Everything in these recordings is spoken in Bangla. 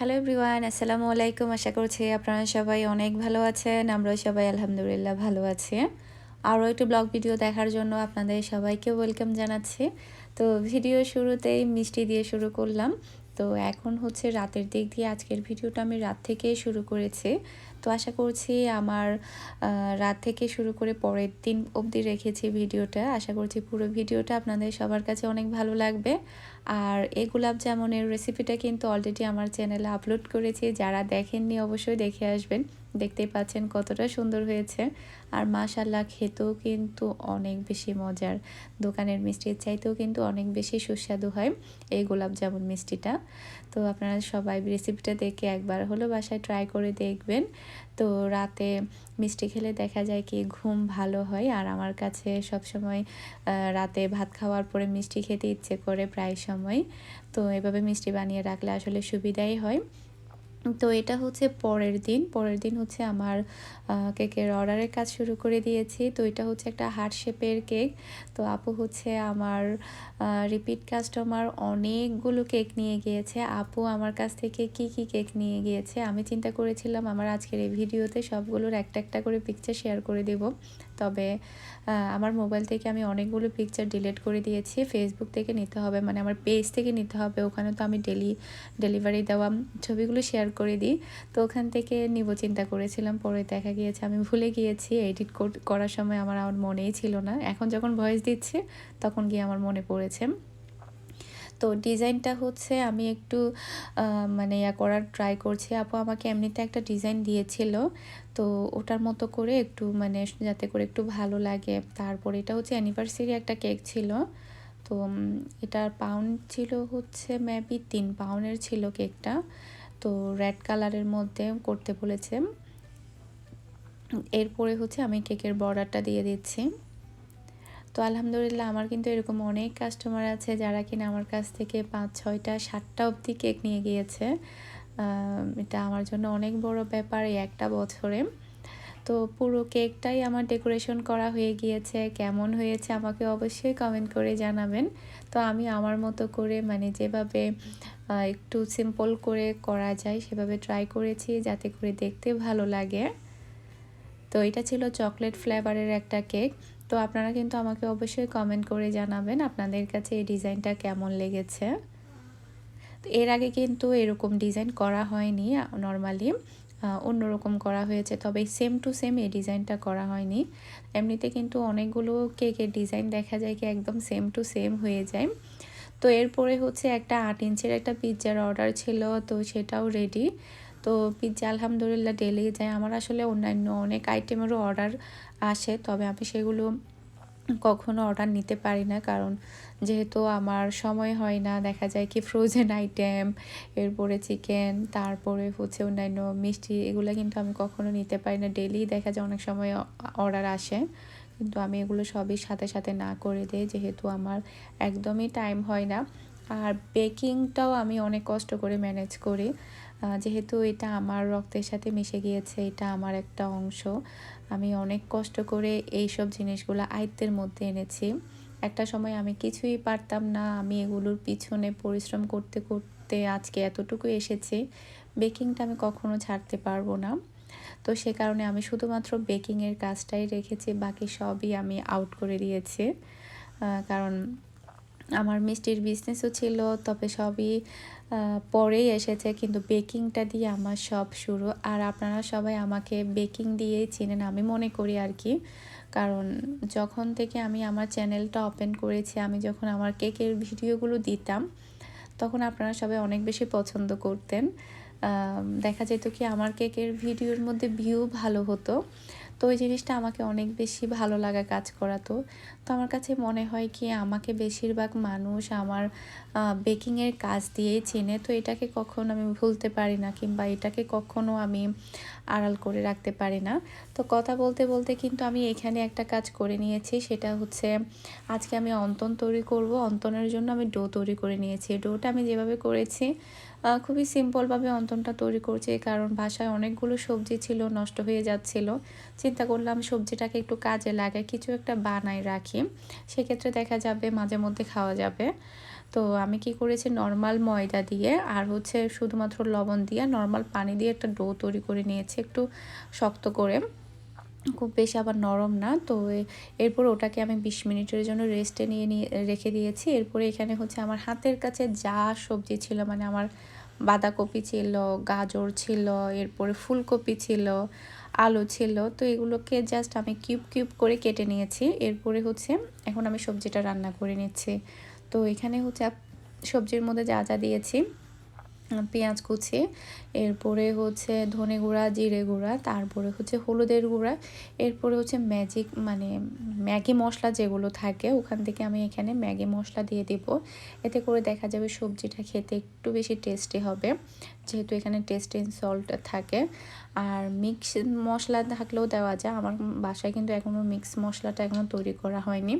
হ্যালো এভরিওয়ান আসসালামু আলাইকুম আশা করছি আপনারা সবাই অনেক ভালো আছেন, আমরাও সবাই আলহামদুলিল্লাহ ভালো আছি। আরও একটি ব্লগ ভিডিও দেখার জন্য আপনাদের সবাইকে ওয়েলকাম জানাচ্ছি। তো ভিডিও শুরুতেই মিষ্টি দিয়ে শুরু করলাম। তো এখন হচ্ছে রাতের দিক দিয়ে আজকের ভিডিওটা আমি রাত থেকেই শুরু করেছি। তো আশা করছি আমার রাত থেকে শুরু করে পরের দিন অবধি রেখেছি ভিডিওটা। আশা করছি পুরো ভিডিওটা আপনাদের সবার কাছে অনেক ভালো লাগবে। আর এই গোলাপ জামুনের রেসিপিটা কিন্তু অলরেডি আমার চ্যানেলে আপলোড করেছি। যারা দেখেননি অবশ্যই দেখে আসবেন। দেখতেই পাচ্ছেন কতটা সুন্দর হয়েছে। আর মাশাল্লাহ খেতেও কিন্তু অনেক বেশি মজার। দোকানের মিষ্টির চাইতেও কিন্তু অনেক বেশি সুস্বাদু হয় এই গোলাপ জামুন মিষ্টিটা। তো আপনারা সবাই রেসিপিটা দেখে একবার হলো বাসায় ট্রাই করে দেখবেন। তো রাতে মিষ্টি খেলে দেখা যায় কি ঘুম ভালো হয়। আর আমার কাছে সবসময় রাতে ভাত খাওয়ার পরে মিষ্টি খেতে ইচ্ছে করে প্রায় সময়। তো এভাবে মিষ্টি বানিয়ে রাখলে আসলে সুবিধাই হয়। তো এটা হচ্ছে পরের দিন। পরের দিন হচ্ছে আমার কেকের অর্ডারের কাজ শুরু করে দিয়েছি। তো এটা হচ্ছে একটা হার্ট শেপের কেক। তো আপু হচ্ছে আমার রিপিট কাস্টমার অনেকগুলো কেক নিয়ে গিয়েছে। আপু আমার কাছ থেকে কি কি কেক নিয়ে গিয়েছে? আমি চিন্তা করেছিলাম, আমার আজকের এই ভিডিওতে সবগুলোর একটা একটা করে পিকচার শেয়ার করে দেব। তবে আমার মোবাইল থেকে আমি অনেকগুলো পিকচার ডিলিট করে দিয়েছি। ফেসবুক থেকে নিতে হবে মানে আমার পেজ থেকে নিতে হবে। ওখানে তো আমি ডেলি ডেলিভারি দেওয়া ছবিগুলো শেয়ার করে দিই। তো ওখান থেকে নিব চিন্তা করেছিলাম, পরে দেখা গিয়েছে আমি ভুলে গিয়েছি। এডিট করার সময় আমার আমার মনেই ছিল না। এখন যখন ভয়েস দিচ্ছে, তখন গিয়ে আমার মনে পড়েছে। তো ডিজাইনটা হচ্ছে আমি একটু মানে ইয়া করার ট্রাই করছি। আপু আমাকে এমনিতে একটা ডিজাইন দিয়েছিল, তো ওটার মতো করে একটু মানে যাতে করে একটু ভালো লাগে। তারপর এটা হচ্ছে অ্যানিভার্সারি একটা কেক ছিল, তো এটার পাউন্ড ছিল হচ্ছে মেবি তিন পাউন্ডের ছিল কেকটা তো রেড কালারের মধ্যে করতে বলেছে। এরপরে হচ্ছে আমি কেকের বর্ডারটা দিয়ে দিচ্ছি। তো আলহামদুলিল্লাহ আমার কিন্তু এরকম অনেক কাস্টমার আছে যারা কিনা আমার কাছ থেকে পাঁচ, ছয়টা, সাতটা অবধি কেক নিয়ে গিয়েছে। এটা আমার জন্য অনেক বড় ব্যাপার এই একটা বছরে। তো পুরো কেকটাই আমার ডেকোরেশন করা হয়ে গিয়েছে। কেমন হয়েছে আমাকে অবশ্যই কমেন্ট করে জানাবেন। তো আমি আমার মতো করে মানে যেভাবে একটু সিম্পল করে করা যায় সেভাবে ট্রাই করেছি যাতে করে দেখতে ভালো লাগে। তো এটা ছিল চকলেট ফ্লেভারের একটা কেক। তো আপনারা কিন্তু আমাকে অবশ্যই কমেন্ট করে জানাবেন আপনাদের কাছে এই ডিজাইনটা কেমন লেগেছে। তো এর আগে কিন্তু এরকম ডিজাইন করা হয়নি নর্মালি অন্যরকম করা হয়েছে, তবে সেম টু সেম এই ডিজাইনটা করা হয়নি। এমনিতে কিন্তু অনেকগুলো কেকের ডিজাইন দেখা যায় কি একদম সেম টু সেম হয়ে যায়। তো এরপরে হচ্ছে একটা আট ইঞ্চের একটা পিৎজার অর্ডার ছিল, তো সেটাও রেডি তো পিৎজা আলহামদুলিল্লাহ ডেলি যায়। আমার আসলে অন্যান্য অনেক আইটেমেরও অর্ডার আসে, তবে আমি সেগুলো কখনো অর্ডার নিতে পারি না। কারণ যেহেতু আমার সময় হয় না, দেখা যায় কি ফ্রোজেন আইটেম এরপরে চিকেন তারপরে হচ্ছে অন্যান্য মিষ্টি, এগুলো কিন্তু আমি কখনো নিতে পারি না। ডেলি দেখা যায় অনেক সময় অর্ডার আসে, কিন্তু আমি এগুলো সবই সাথে সাথে না করে দিই, যেহেতু আমার একদমই টাইম হয় না। আর বেকিংটাও আমি অনেক কষ্ট করে ম্যানেজ করি। যেহেতু এটা আমার রক্তের সাথে মিশে গিয়েছে, এটা আমার একটা অংশ। আমি অনেক কষ্ট করে এই সব জিনিসগুলো আয়ত্তের মধ্যে এনেছি। একটা সময় আমি কিছুই পারতাম না, আমি এগুলোর পিছনে পরিশ্রম করতে করতে আজকে এতটুকু এসেছি। বেকিংটা আমি কখনো ছাড়তে পারব না। তো সে কারণে আমি শুধুমাত্র বেকিংয়ের কাজটাই রেখেছি, বাকি সবই আমি আউট করে দিয়েছি। কারণ আমার মিষ্টির বিজনেসও ছিল, তবে সবই পরেই এসেছে, কিন্তু বেকিংটা দিয়ে আমার সব শুরু। আর আপনারা সবাই আমাকে বেকিং দিয়েই চিনেন, আমি মনে করি আর কি। কারণ যখন থেকে আমি আমার চ্যানেলটা ওপেন করেছি, আমি যখন আমার কেকের ভিডিওগুলো দিতাম, তখন আপনারা সবাই অনেক বেশি পছন্দ করতেন। দেখা যেত কি আমার কেকের ভিডিওর মধ্যে ভিউ ভালো হতো। তো ওই জিনিসটা আমাকে অনেক বেশি ভালো লাগা কাজ করাতো। তো আমার কাছে মনে হয় কি, আমাকে বেশিরভাগ মানুষ আমার বেকিংয়ের কাজ দিয়েই চেনে। তো এটাকে কখনো আমি ভুলতে পারি না কিংবা এটাকে কখনো আমি আড়াল করে রাখতে পারি না। তো কথা বলতে বলতে কিন্তু আমি এখানে একটা কাজ করে নিয়েছি, সেটা হচ্ছে আজকে আমি অন্তন তৈরি করব। অন্তনের জন্য আমি ডো তৈরি করে নিয়েছি। ডোটা আমি যেভাবে করেছি খুবই সিম্পলভাবে অন্তনটা তৈরি করছি। কারণ বাসায় অনেকগুলো সবজি ছিল, নষ্ট হয়ে যাচ্ছিল। চিন্তা করলাম সবজিটাকে একটু কাজে লাগে কিছু একটা বানাই, রাখি। সেক্ষেত্রে দেখা যাবে মাঝে মধ্যে খাওয়া যাবে। তো আমি কি করেছি নর্মাল ময়দা দিয়ে আর হচ্ছে শুধুমাত্র লবণ দিয়ে নর্মাল পানি দিয়ে একটা ডো তৈরি করে নিয়েছি, একটু শক্ত করে। খুব বেশি আবার নরম না। তো এরপর ওটাকে আমি বিশ মিনিটের জন্য রেস্টে নিয়ে নিয়ে, রেখে দিয়েছি। এরপরে এখানে হচ্ছে আমার হাতের কাছে যা সবজি ছিল মানে আমার বাঁধাকপি ছিল, গাজর ছিল, এরপরে ফুলকপি ছিল, আলু ছিল, তো এগুলোকে জাস্ট আমি কিউব কিউব করে কেটে নিয়েছি। এরপরে হচ্ছে এখন আমি সবজিটা রান্না করে নিচ্ছি। তো এখানে হচ্ছে সবজির মধ্যে যা যা দিয়েছি পেঁয়াজ কুচি, এরপরে হচ্ছে ধনে গুঁড়া, জিরে গুঁড়া, তারপরে হচ্ছে হলুদের গুঁড়া, এরপরে হচ্ছে ম্যাজিক মানে ম্যাগি মশলা যেগুলো থাকে, ওখান থেকে আমি এখানে ম্যাগি মশলা দিয়ে দিব। এতে করে দেখা যাবে সবজিটা খেতে একটু বেশি টেস্টি হবে। যেহেতু এখানে টেস্ট সল্ট থাকে, আর মিক্স মশলা থাকলেও দেওয়া যায়। আমার বাসায় কিন্তু এখনও মিক্স মশলাটা এখনও তৈরি করা হয়নি।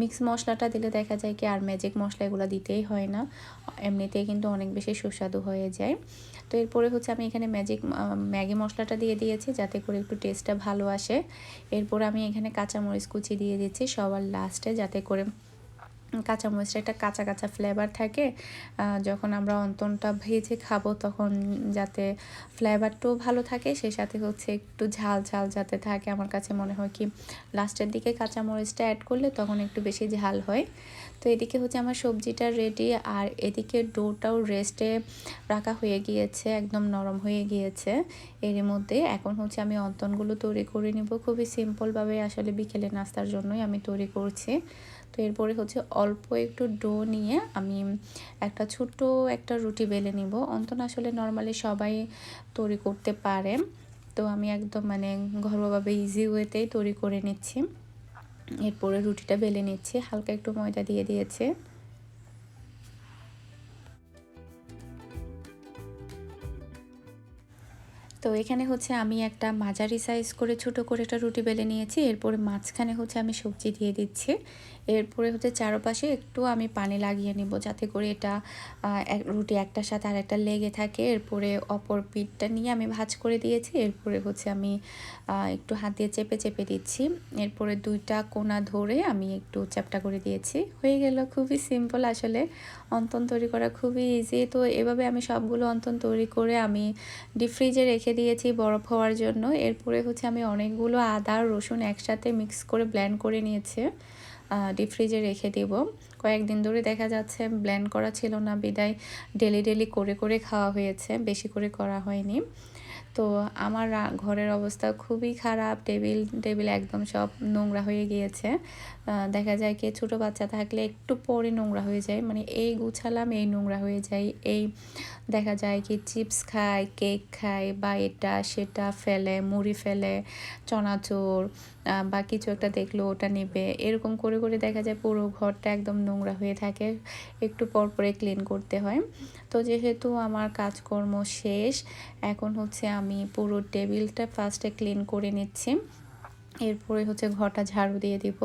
মিক্স মশলাটা দিলে দেখা যায় কি আর ম্যাজিক মশলা এগুলো দিতেই হয় না। এমনিতেই কিন্তু অনেক বেশি সুস্বাদু হয়ে যায়। তো এরপরে হচ্ছে আমি এখানে ম্যাজিক ম্যাগি মশলাটা দিয়ে দিয়েছি যাতে করে একটু টেস্টটা ভালো আসে। এরপর আমি এখানে কাঁচামরিচ কুচি দিয়ে দিচ্ছি সবার লাস্টে যাতে করে কাঁচামরিচটা একটা কাঁচা কাঁচা ফ্লেভার থাকে। যখন আমরা অন্তনটা ভেজে খাব তখন যাতে ফ্লেভারটাও ভালো থাকে, সেই সাথে হচ্ছে একটু ঝাল ঝাল যাতে থাকে। আমার কাছে মনে হয় কি লাস্টের দিকে কাঁচামরিচটা অ্যাড করলে তখন একটু বেশি ঝাল হয়। তো এদিকে হচ্ছে আমার সবজিটা রেডি আর এদিকে ডোটাও রেস্টে রাখা হয়ে গিয়েছে, একদম নরম হয়ে গিয়েছে। এর মধ্যে এখন হচ্ছে আমি অন্তনগুলো তৈরি করে নিব। খুবই সিম্পলভাবে আসলে বিকেলে নাস্তার জন্যই আমি তৈরি করছি। তো এরপরে হচ্ছে অল্প একটু ডো নিয়ে আমি একটা ছোট্ট একটা রুটি বেলে নিব। অন্তন আসলে নর্মালি সবাই তৈরি করতে পারে। তো আমি একদম মানে ঘরোয়াভাবে ইজি ওয়েতেই তৈরি করে নিচ্ছি। এরপরে রুটিটা বেলে নিচ্ছি। হালকা একটু ময়দা দিয়ে দিয়েছে। তো এখানে হচ্ছে আমি একটা মাঝারি সাইজ করে ছোট করে একটা রুটি বেলে নিয়েছি। এরপরে মাঝখানে হচ্ছে আমি সবজি দিয়ে দিচ্ছি। এরপরে হচ্ছে চারপাশে একটু আমি পানি লাগিয়ে নিব যাতে করে এটা রুটি একটার সাথে আর একটা লেগে থাকে। এরপরে অপর পিঠটা নিয়ে আমি ভাজ করে দিয়েছি। এরপরে হচ্ছে আমি একটু হাত দিয়ে চেপে চেপে দিচ্ছি। এরপরে দুইটা কোনা ধরে আমি একটু চ্যাপটা করে দিয়েছি। হয়ে গেল খুবই সিম্পল আসলে। অন্তন তৈরি করা খুবই ইজি তো এভাবে আমি সবগুলো অন্তন তৈরি করে আমি ডিপ ফ্রিজে রেখে দিয়েছি বরফ হওয়ার জন্য। এরপরে হচ্ছে আমি অনেকগুলো আদা রসুন একসাথে মিক্স করে ব্ল্যান্ড করে নিয়েছি। ডিপ ফ্রিজে রেখে দেব। কয়েকদিন ধরে দেখা যাচ্ছে ব্ল্যান্ড করা ছিল না, বিদায় ডেলি ডেলি করে করে খাওয়া হয়েছে, বেশি করে করা হয়নি। তো আমার ঘরের অবস্থা খুবই খারাপ। টেবিল টেবিল একদম সব নোংরা হয়ে গিয়েছে। দেখা যায় কি ছোটো বাচ্চা থাকলে একটু পরে নোংরা হয়ে যায়। মানে এই গুছালাম, এই নোংরা হয়ে যায়। এই দেখা যায় কি চিপস খায়, কেক খায় বা এটা সেটা ফেলে, মুড়ি ফেলে, চনাচোর বা কিছু একটা দেখল, ওটা নেবে। এরকম করে করে দেখা যায় পুরো ঘরটা একদম নোংরা হয়ে থাকে। একটু পর পরে ক্লিন করতে হয়। তো যেহেতু আমার কাজকর্ম শেষ, এখন হচ্ছে আমি পুরো টেবিলটা ফার্স্টে ক্লিন করে নিচ্ছি। এরপরে হচ্ছে ঘরটা ঝাড়ু দিয়ে দিব।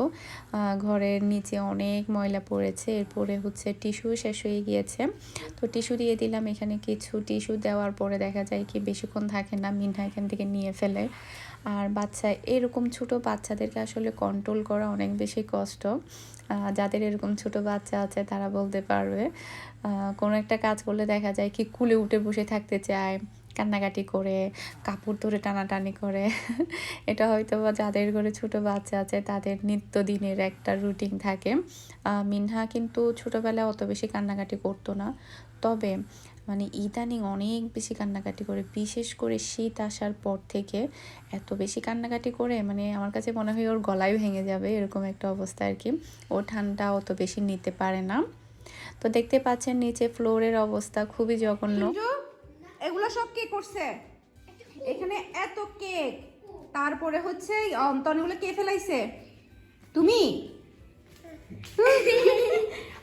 ঘরের নিচে অনেক ময়লা পড়েছে। এরপরে হচ্ছে টিস্যু শেষ হয়ে গিয়েছে। তো টিস্যু দিয়ে দিলাম। এখানে কিছু টিস্যু দেওয়ার পরে দেখা যায় কি বেশিক্ষণ থাকে না। মিনহা এখান থেকে নিয়ে ফেলে। আর বাচ্চা, এরকম ছোট বাচ্চাদেরকে আসলে কন্ট্রোল করা অনেক বেশি কষ্ট। যাদের এরকম ছোট বাচ্চা আছে, তারা বলতে পারবে কোনো একটা কাজ করলে দেখা যায় কি কুলে উঠে বসে থাকতে চায়, কান্নাকাটি করে, কাপড় ধরে টানাটানি করে। এটা হয়তো বা যাদের ঘরে ছোট বাচ্চা আছে, তাদের নিত্যদিনের একটা রুটিন থাকে। মিনহা কিন্তু ছোটোবেলায় অত বেশি কান্নাকাটি করতো না। তবে মানে ইদানিং অনেক বেশি কান্নাকাটি করে, বিশেষ করে শীত আসার পর থেকে এত বেশি কান্নাকাটি করে মানে আমার কাছে মনে হয় ওর গলায় ভেঙে যাবে, এরকম একটা অবস্থা আর কি ও ঠান্ডা অত বেশি নিতে পারে না। তো দেখতে পাচ্ছেন নিচে ফ্লোরের অবস্থা খুবই জঘন্য। এগুলো সব কে করছে? এখানে এত কেক। তারপরে হচ্ছে অন্তনগুলো কে ফেলাইছে? তুমি?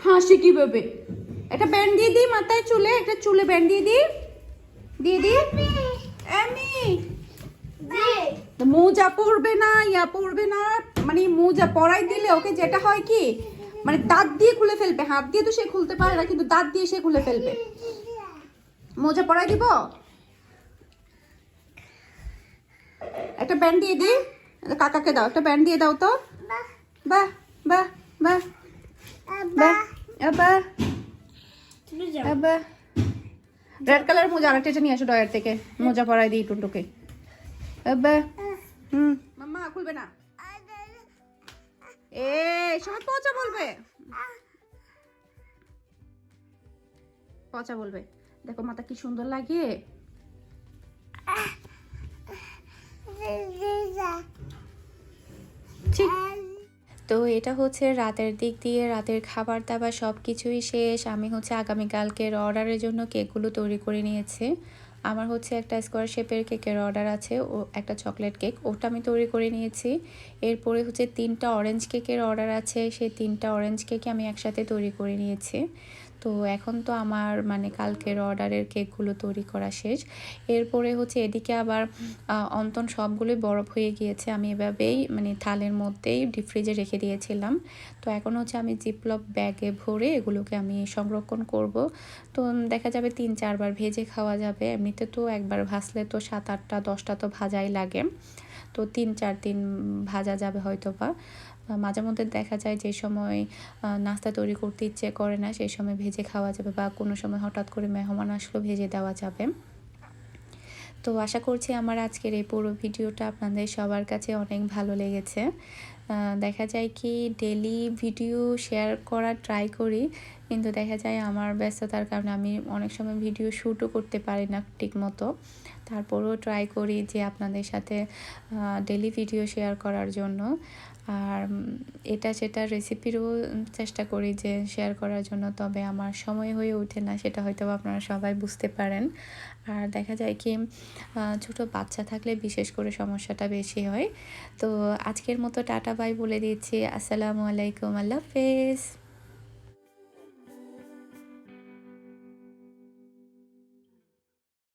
হাসি কীভাবে? একটা ব্যান্ড দিয়ে দিই মাথায় চুলে একটা চুলে ব্যান্ড দিয়ে দিই। দিয়ে দিই। এমি মোজা পরবে না ইয়া পরবে না মানে মোজা পরাই দিলে ওকে যেটা হয় কি মানে দাঁত দিয়ে খুলে ফেলবে হাত দিয়ে তো সে খুলতে পারে না কিন্তু দাঁত দিয়ে সে খুলে ফেলবে। মোজা পরাই দিব? একটা ব্যান্ড দিয়ে দি কাকাকে দাও একটা ব্যান্ড দিয়ে দাও তো। বাহ। বাহ বাহ বাহ। বাহ রেড কালার মোজা আরেকটা এটা নিয়ে আসো ডয়ার থেকে। মোজা পরাই দিই টুনটুকে। আব্বা হুম। মাম্মা খুলবে না। এ সবাই পচা বলবে। পচা বলবে। দেখো মাথা কি সুন্দর লাগে। ঠিক। তো এটা হচ্ছে রাতের দিক দিয়ে রাতের খাবার দাবার সব কিছুই শেষ। আমি হচ্ছে আগামীকালকের অর্ডারের জন্য কেকগুলো তৈরি করে নিয়েছি। আমার হচ্ছে একটা স্কোয়ার শেপের কেকের অর্ডার আছে, ও একটা চকলেট কেক। ওটা আমি তৈরি করে নিয়েছি। এরপরে হচ্ছে তিনটা অরেঞ্জ কেকের অর্ডার আছে। সেই তিনটা অরেঞ্জ কেক আমি একসাথে তৈরি করে নিয়েছি। তো এখন তো আমার মানে কালকের অর্ডারের কেকগুলো তৈরি করা শেষ। এরপরে হচ্ছে এদিকে আবার অন্তন সবগুলোই বরফ হয়ে গিয়েছে। আমি এভাবেই মানে থালের মধ্যেই ডিপ ফ্রিজে রেখে দিয়েছিলাম। তো এখন হচ্ছে আমি জিপলক ব্যাগে ভরে এগুলোকে আমি সংরক্ষণ করব। তো দেখা যাবে তিন চারবার ভেজে খাওয়া যাবে। এমনিতে তো একবার ভাসলে তো সাত আটটা, দশটা তো ভাজাই লাগে। তো তিন চার দিন ভাজা যাবে হয়তো বা মাঝে মধ্যে দেখা যায় যে সময় নাস্তা তৈরি করতে ইচ্ছে করে না, সেই সময় ভেজে খাওয়া যাবে বা কোনো সময় হঠাৎ করে মেহমান আসলেও ভেজে দেওয়া যাবে। তো আশা করছি আমার আজকের এই পুরো ভিডিওটা আপনাদের সবার কাছে অনেক ভালো লেগেছে। দেখা যায় কি ডেলি ভিডিও শেয়ার করার ট্রাই করি, কিন্তু দেখা যায় আমার ব্যস্ততার কারণে আমি অনেক সময় ভিডিও শ্যুটও করতে পারি না ঠিক মতো তারপরেও ট্রাই করি যে আপনাদের সাথে ডেলি ভিডিও শেয়ার করার জন্য। আর এটা সেটা রেসিপিরও চেষ্টা করি যে শেয়ার করার জন্য, তবে আমার সময় হয়ে ওঠে না, সেটা হয়তো আপনারা সবাই বুঝতে পারেন। আর দেখা যায় কি ছোট বাচ্চা থাকলে বিশেষ করে সমস্যাটা বেশি হয়। তো আজকের মতো টাটা বাই বলে দিচ্ছি। আসসালামু আলাইকুম, আল্লাহ হাফেজ।